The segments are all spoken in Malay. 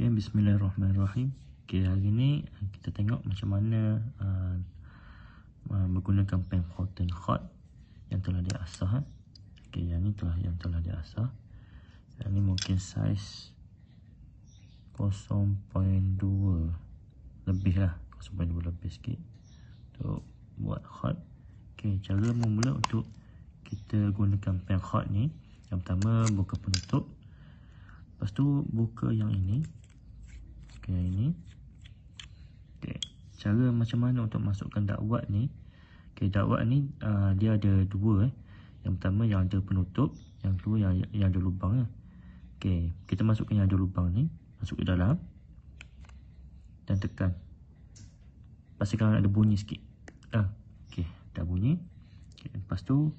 Okay, bismillahirrahmanirrahim. Okay, hari ni kita tengok macam mana uh, menggunakan pen Horton Hot yang telah diasah. Okay, yang ni telah yang telah diasah. Yang ni mungkin saiz 0.2 lebih lah. 0.2 lebih sikit. Untuk buat hot. Okay, cara mula untuk kita gunakan pen hot ni. Yang pertama, buka penutup. Lepas tu, buka yang ini okay, yang ini okay. Cara macam mana untuk masukkan dakwat ni okay, dakwat ni uh, dia ada dua eh. yang pertama yang ada penutup yang kedua yang, yang ada lubang eh. okay. kita masukkan yang ada lubang ni masuk ke dalam dan tekan pastikan ada bunyi sikit ah, okay. dah bunyi okay. lepas tu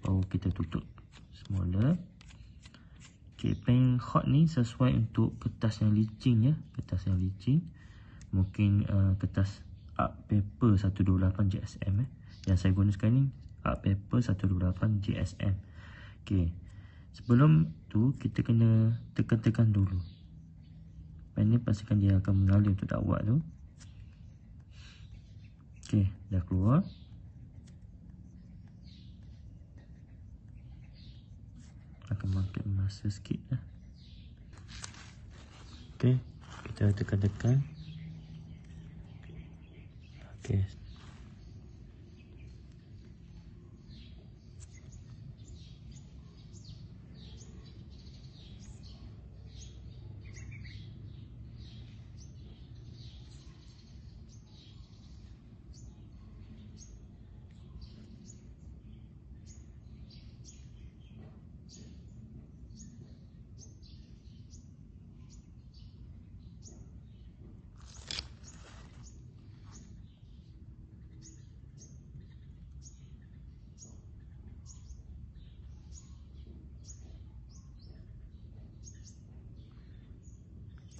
baru kita tutup semula Okay, pen hot ni sesuai untuk kertas yang licin ya. Kertas yang licin. Mungkin uh, kertas art paper 128 GSM eh. Yang saya guna sekarang ni art paper 128 GSM. Okay. Sebelum tu kita kena tekan-tekan dulu. Pen ni pastikan dia akan mengalir untuk dakwat tu. Okay, dah keluar. akan makan masa sikit lah. Okay, kita tekan-tekan. Okay,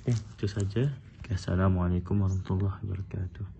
Okay, itu saja. Assalamualaikum warahmatullahi wabarakatuh.